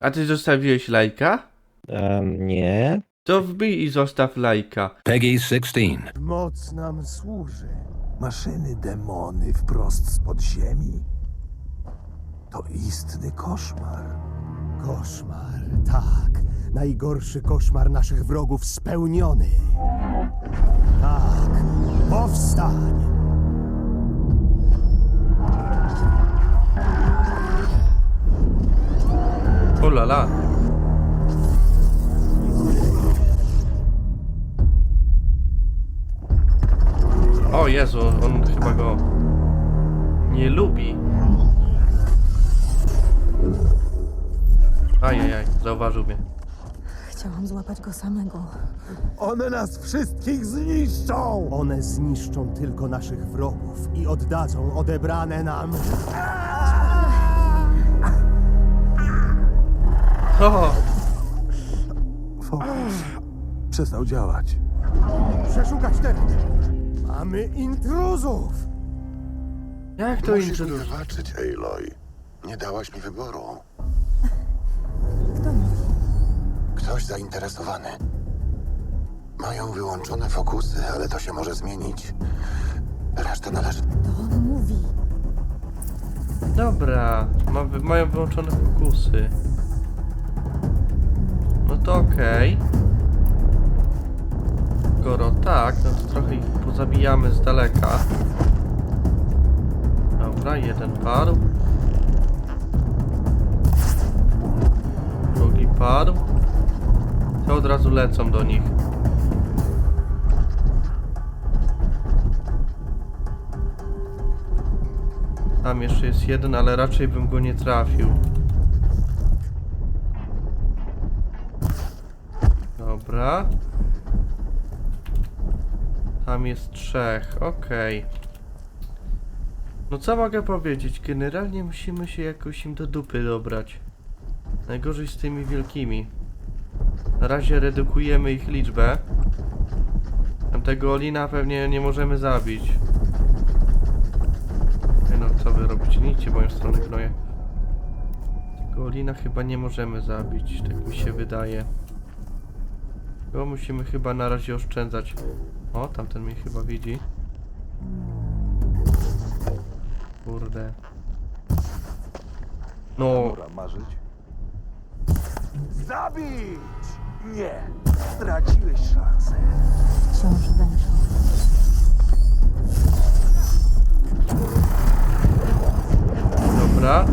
A ty zostawiłeś lajka? Um, nie. To wbij i zostaw lajka. Peggy 16. Moc nam służy. Maszyny demony wprost z podziemi. To istny koszmar. Koszmar, tak. Najgorszy koszmar naszych wrogów spełniony. Tak. Powstań! O la la. O Jezu, on chyba go nie lubi. Ajajaj, zauważył mnie. Chciałam złapać go samego. One nas wszystkich zniszczą! One zniszczą tylko naszych wrogów i oddadzą odebrane nam. O, Fokus przestał działać. Przeszukać teren. Mamy intruzów! jak to Musisz mi wybaczyć, Aloy. Nie dałaś mi wyboru. Kto mówi? Ktoś zainteresowany. Mają wyłączone fokusy, ale to się może zmienić. Reszta należy... To on mówi. Dobra, ma, mają wyłączone fokusy. No to okej. Skoro tak, no to trochę ich pozabijamy z daleka. Dobra, jeden padł. Drugi padł. To od razu lecą do nich. Tam jeszcze jest jeden, ale raczej bym go nie trafił. Dobra. Tam jest trzech, okej. No co mogę powiedzieć? Generalnie musimy się jakoś im do dupy dobrać. Najgorzej z tymi wielkimi. Na razie redukujemy ich liczbę. Tamtego Olina pewnie nie możemy zabić. No co wy robicie? Idźcie w moją stronę gnoje. Tego Olina chyba nie możemy zabić, tak mi się wydaje. Go musimy chyba na razie oszczędzać. O, tamten mnie chyba widzi. Kurde. No, marzyć? Zabić! Nie! Straciłeś szansę. Wciąż wężą. dobra.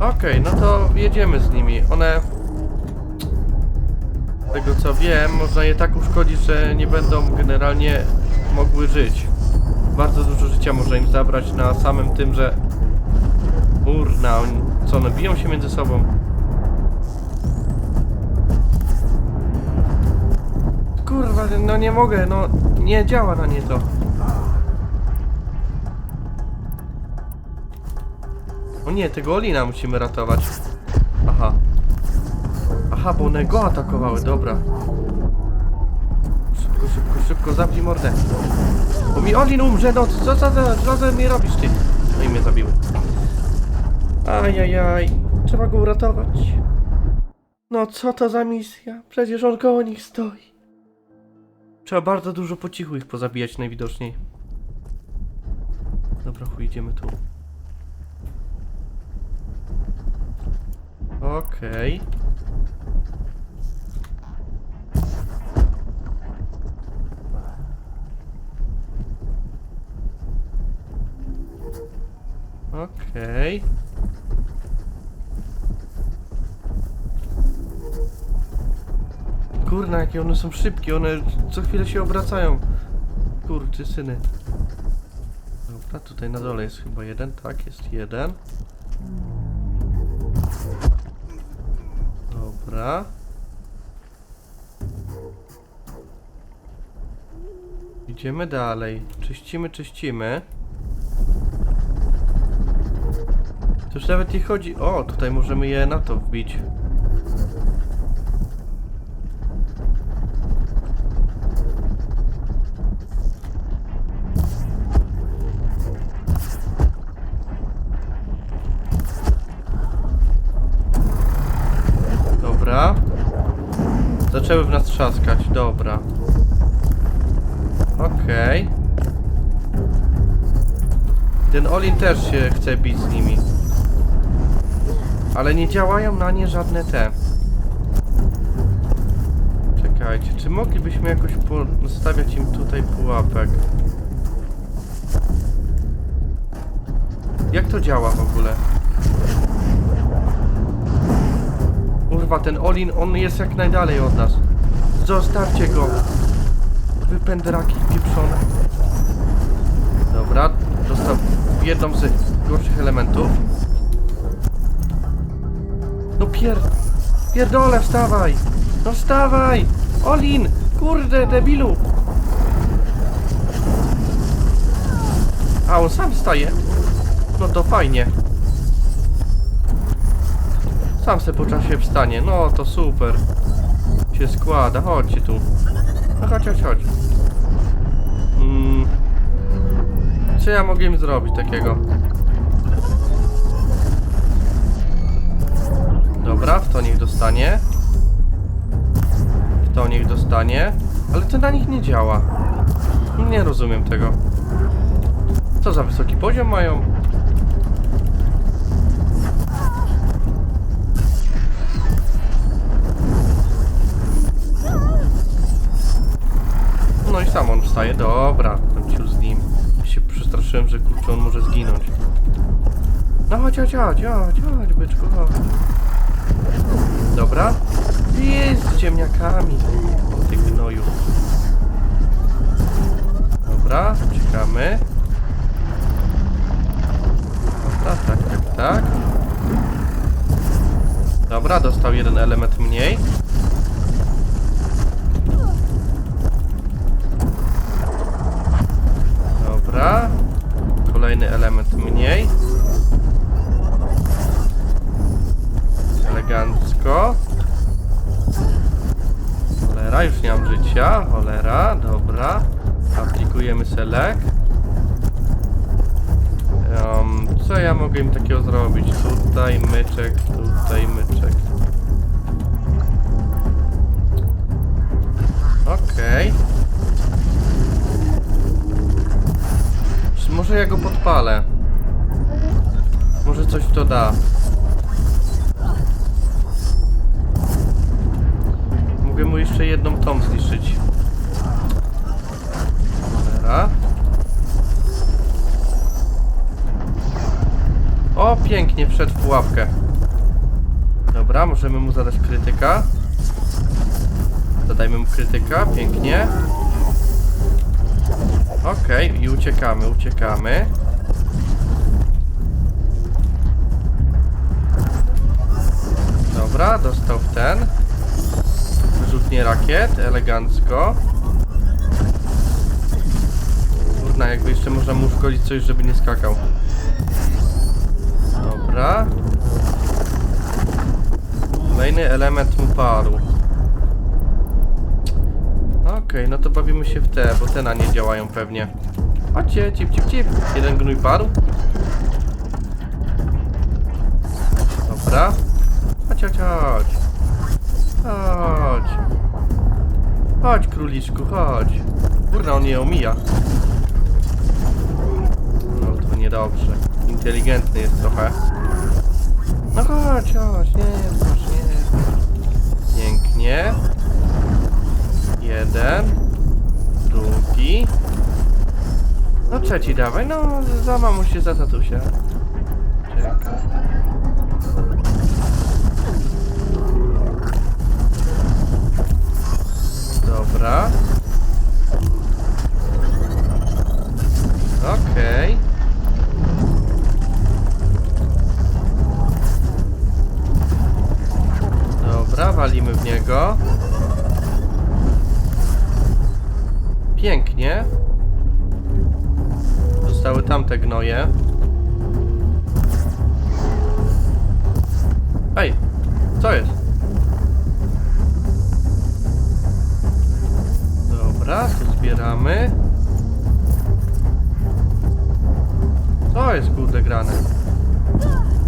Okej, no to jedziemy z nimi. One... Tego co wiem, można je tak uszkodzić, że nie będą generalnie mogły żyć. Bardzo dużo życia można im zabrać na samym tym, że... Urna, oni... co one biją się między sobą? Kurwa, no nie mogę, no nie działa na nie to. O nie, tego Olina musimy ratować. Aha. Aha, bo one go atakowały, dobra. Szybko, szybko, szybko, zabij mordę. Bo mi Olin umrze, no co za, co za mnie robisz ty? No i mnie zabiły. Ajajaj, trzeba go uratować. No co to za misja? Przecież on koło nich stoi. Trzeba bardzo dużo po cichu ich pozabijać najwidoczniej. Dobra, chuj, idziemy tu. Okej. Okej. Kurna, jakie one są szybkie, one co chwilę się obracają. Kurczy syny. Dobra, tutaj na dole jest chyba jeden, tak, jest jeden. Dobra. Idziemy dalej. Czyścimy, czyścimy. To już nawet nie chodzi... O, tutaj możemy je na to wbić. Dobra. Zaczęły w nas trzaskać, dobra. Okej. Ten Olin też się chce bić z nimi. Ale nie działają na nie żadne te. Czekajcie, czy moglibyśmy jakoś postawiać im tutaj pułapek? Jak to działa w ogóle? Kurwa, ten Olin, on jest jak najdalej od nas. Zostawcie go! Wy pędraki pieprzone. Dobra, dostał jedną z gorszych elementów. No pier... Pierdole, wstawaj! No wstawaj! Olin! Kurde, debilu! A, on sam wstaje? No to fajnie. Sam se po czasie wstanie. No to super. Się składa. Chodźcie tu. No chodź, chodź, chodź. Mm. Co ja mogłem zrobić takiego? Dobra, to niech dostanie. To niech dostanie. Ale to na nich nie działa. Nie rozumiem tego. Co za wysoki poziom mają? No i sam on wstaje. Dobra, tam ciu z nim. Się przestraszyłem, że kurczę on może zginąć. No chodź, chodź, chodź, chodź, chodź, byczku, chodź. Dobra. Jest z ziemniakami. O ty gnoju. Dobra, czekamy. Dobra, tak, tak, tak. Dobra, dostał jeden element mniej. Dobra. Kolejny element mniej. Cholera, dobra. Aplikujemy select. Um, co ja mogę im takiego zrobić? Tutaj myczek, tutaj myczek. Okej. Czy Może ja go podpalę. Może coś to da. Mogę mu jeszcze jedną tą zniszczyć. Dobra. O, pięknie, wszedł w pułapkę. Dobra, możemy mu zadać krytyka. Zadajmy mu krytyka, pięknie. Okej, i uciekamy, uciekamy. Dobra, dostał w ten. Rzutnie rakiet, elegancko. Jakby jeszcze można mu szkolić coś, żeby nie skakał. Dobra. Kolejny element mu padł. Okej, no to bawimy się w te, bo te na nie działają pewnie. Chodźcie, cip, cip, cip. Jeden gnój padł. Dobra. Chodź, chodź, chodź. Chodź. Chodź, króliczku, chodź. Kurna, on je omija. Niedobrze. Inteligentny jest trochę. No chodź, chodź, nie, proszę, nie. Pięknie. Jeden. Drugi. No trzeci dawaj, no za mamusię, za tatusia.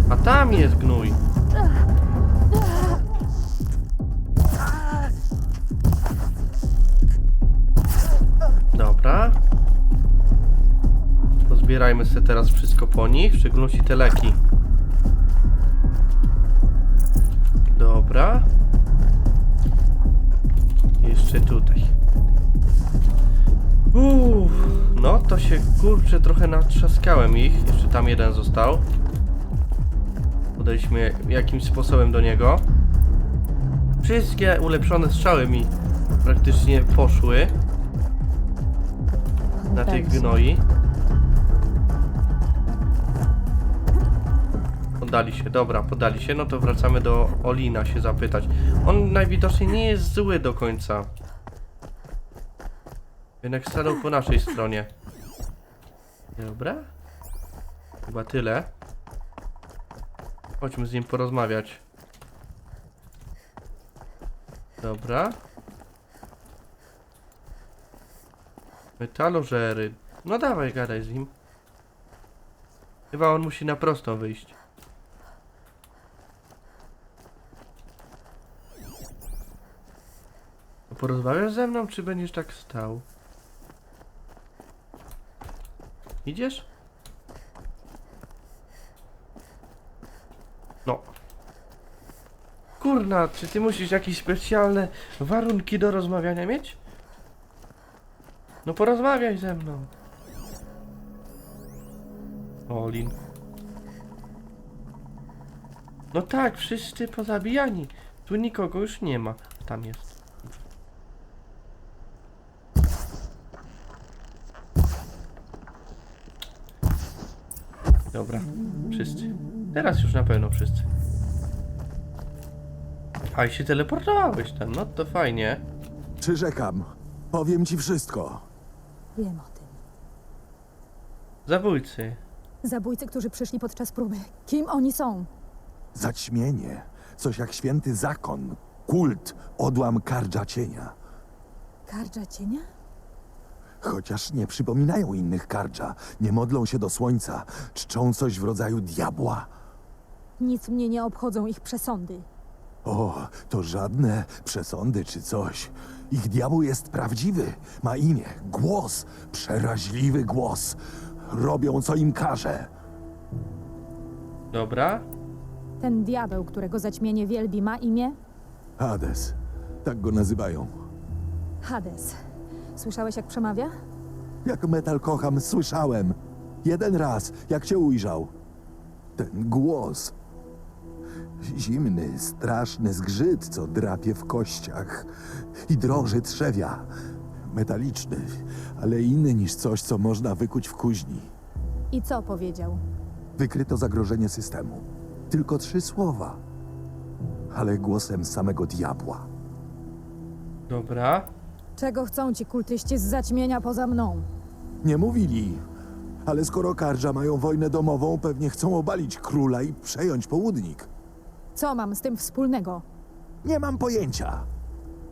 A tam jest gnój. Dobra. Pozbierajmy sobie teraz wszystko po nich, w szczególności te leki. Dobra. Jeszcze tutaj. To się kurczę trochę natrzaskałem ich. Jeszcze tam jeden został. Podejśmy jakimś sposobem do niego. Wszystkie ulepszone strzały mi praktycznie poszły na tych gnoi. Poddali się, dobra, poddali się, no to wracamy do Olina się zapytać. On najwidoczniej nie jest zły do końca. Jednak stanął po naszej stronie. Dobra. Chyba tyle. Chodźmy z nim porozmawiać. Dobra. Metalożery. No dawaj, gadaj z nim. Chyba on musi na prostą wyjść. Porozmawiasz ze mną, czy będziesz tak stał? Idziesz? No. Kurna, czy ty musisz jakieś specjalne warunki do rozmawiania mieć? No porozmawiaj ze mną. Olin. No tak, wszyscy pozabijani. Tu nikogo już nie ma. Tam jest. Dobra, wszyscy. Teraz już na pewno wszyscy. A i się teleportowałeś tam, no to fajnie. Przyrzekam. Powiem ci wszystko. Wiem o tym. Zabójcy. Zabójcy, którzy przyszli podczas próby. Kim oni są? Zaćmienie. Coś jak święty zakon. Kult. Odłam kardża cienia. Kardża cienia? Chociaż nie przypominają innych kardża. Nie modlą się do słońca. Czczą coś w rodzaju diabła. Nic mnie nie obchodzą ich przesądy. O, to żadne przesądy czy coś. Ich diabeł jest prawdziwy. Ma imię, głos. Przeraźliwy głos. Robią co im każe. Dobra. Ten diabeł, którego zaćmienie wielbi, ma imię? Hades. Tak go nazywają. Hades. Słyszałeś, jak przemawia? Jak metal kocham, słyszałem. Jeden raz, jak cię ujrzał. Ten głos. Zimny, straszny zgrzyt, co drapie w kościach i drąży trzewia. Metaliczny, ale inny niż coś, co można wykuć w kuźni. I co powiedział? Wykryto zagrożenie systemu. Tylko trzy słowa, ale głosem samego diabła. Dobra. Czego chcą ci kultyści z zaćmienia poza mną? Nie mówili, ale skoro Kardża mają wojnę domową, pewnie chcą obalić króla i przejąć południk. Co mam z tym wspólnego? Nie mam pojęcia.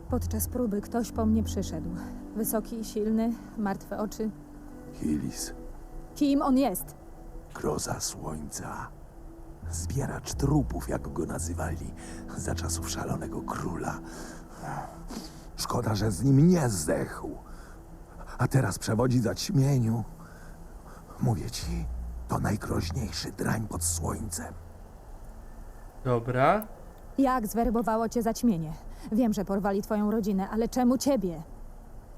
Podczas próby ktoś po mnie przyszedł. Wysoki, silny, martwe oczy. Hilis, Kim on jest? groza słońca. Zbieracz trupów, jak go nazywali, za czasów szalonego króla. Szkoda, że z nim nie zdechł. A teraz przewodzi zaćmieniu. Mówię ci, to najgroźniejszy drań pod słońcem. Dobra. Jak zwerbowało cię zaćmienie? Wiem, że porwali twoją rodzinę, ale czemu ciebie?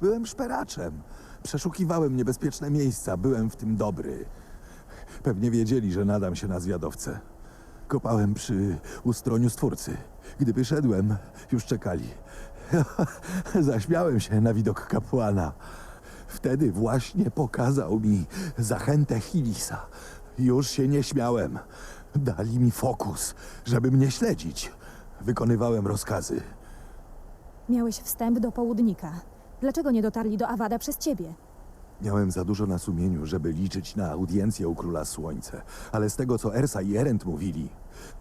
Byłem szperaczem. Przeszukiwałem niebezpieczne miejsca, byłem w tym dobry. Pewnie wiedzieli, że nadam się na zwiadowcę. Kopałem przy ustroniu stwórcy. Gdy wyszedłem, już czekali. Zaśmiałem się na widok kapłana. Wtedy właśnie pokazał mi zachętę Hilisa. Już się nie śmiałem. Dali mi fokus, żeby mnie śledzić. Wykonywałem rozkazy. Miałeś wstęp do południka. Dlaczego nie dotarli do Awada przez ciebie? Miałem za dużo na sumieniu, żeby liczyć na audiencję u Króla Słońce, ale z tego, co Ersa i Erend mówili,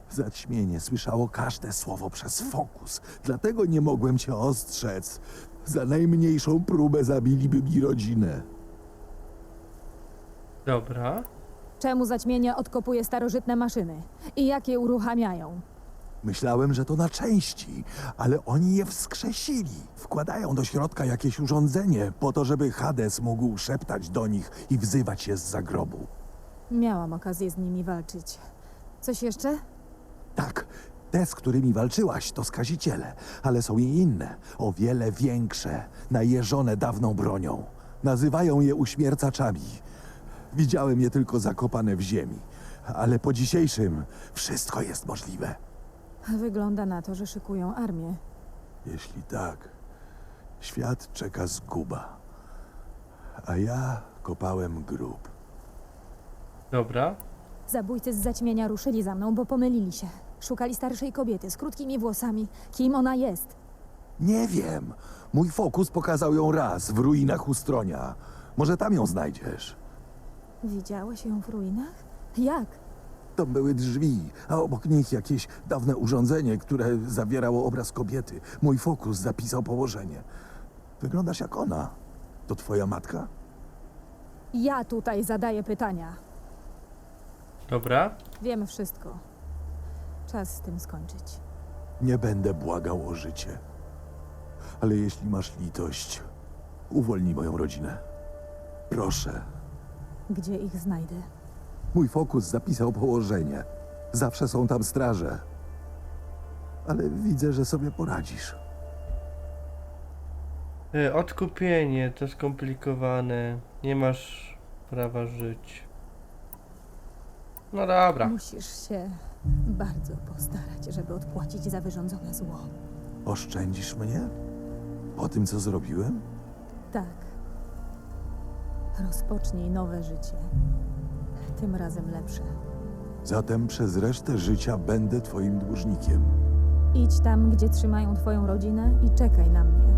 zaćmienie słyszało każde słowo przez fokus, dlatego nie mogłem cię ostrzec. Za najmniejszą próbę zabiliby mi rodzinę. Dobra. Czemu zaćmienie odkopuje starożytne maszyny? I jak je uruchamiają? Myślałem, że to na części, ale oni je wskrzesili. Wkładają do środka jakieś urządzenie po to, żeby Hades mógł szeptać do nich i wzywać je z zagrobu. Miałam okazję z nimi walczyć. Coś jeszcze? Tak, te, z którymi walczyłaś, to skaziciele, ale są i inne, o wiele większe, najeżone dawną bronią. Nazywają je uśmiercaczami. Widziałem je tylko zakopane w ziemi, ale po dzisiejszym wszystko jest możliwe. Wygląda na to, że szykują armię. Jeśli tak, świat czeka zguba. A ja kopałem grób. Dobra. Zabójcy z zaćmienia ruszyli za mną, bo pomylili się. Szukali starszej kobiety z krótkimi włosami. Kim ona jest? Nie wiem. Mój fokus pokazał ją raz w ruinach Ustronia. Może tam ją znajdziesz. Widziałeś ją w ruinach? Jak? To były drzwi, a obok nich jakieś dawne urządzenie, które zawierało obraz kobiety. Mój fokus zapisał położenie. Wyglądasz jak ona. To twoja matka? Ja tutaj zadaję pytania. Dobra. Wiemy wszystko. Czas z tym skończyć. Nie będę błagał o życie. Ale jeśli masz litość, uwolnij moją rodzinę. Proszę. Gdzie ich znajdę? Mój fokus zapisał położenie. Zawsze są tam straże. Ale widzę, że sobie poradzisz. E, Odkupienie to skomplikowane. Nie masz prawa żyć. No dobra. Musisz się bardzo postarać, żeby odpłacić za wyrządzone zło. Oszczędzisz mnie? Po tym, co zrobiłem? Tak. Rozpocznij nowe życie. Tym razem lepsze. Zatem przez resztę życia będę twoim dłużnikiem. Idź tam, gdzie trzymają twoją rodzinę i czekaj na mnie.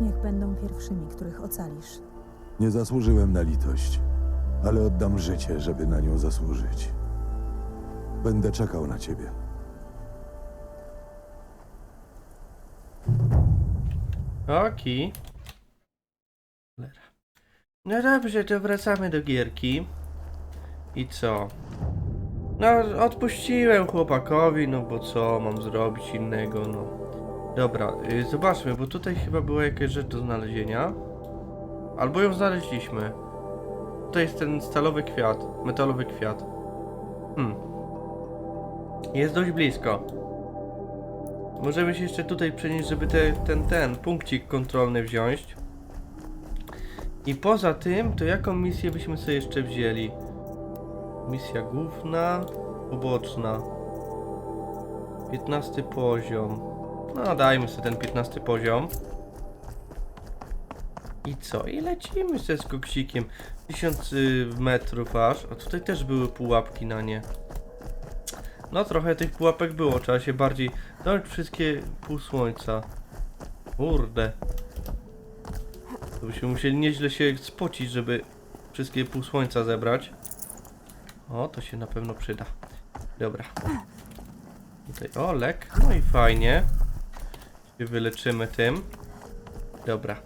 Niech będą pierwszymi, których ocalisz. Nie zasłużyłem na litość, ale oddam życie, żeby na nią zasłużyć. Będę czekał na ciebie. Oki. No dobrze, to wracamy do gierki. I co? No, odpuściłem chłopakowi, no bo co mam zrobić innego, no. Dobra, y, zobaczmy, bo tutaj chyba była jakaś rzecz do znalezienia. Albo ją znaleźliśmy. To jest ten stalowy kwiat, metalowy kwiat. Hmm. Jest dość blisko. Możemy się jeszcze tutaj przenieść, żeby te, ten, ten punkcik kontrolny wziąć. I poza tym, to jaką misję byśmy sobie jeszcze wzięli? Misja główna, poboczna. 15 poziom. No, dajmy sobie ten 15 poziom. I co? I lecimy sobie z koksikiem. 1000 y, metrów aż. A tutaj też były pułapki na nie. No trochę tych pułapek było, trzeba się bardziej... Dać wszystkie pół słońca. Kurde. To byśmy musieli nieźle się spocić, żeby wszystkie pół słońca zebrać. O, to się na pewno przyda. Dobra. Tutaj, o, lek. No i fajnie. Wyleczymy tym. Dobra.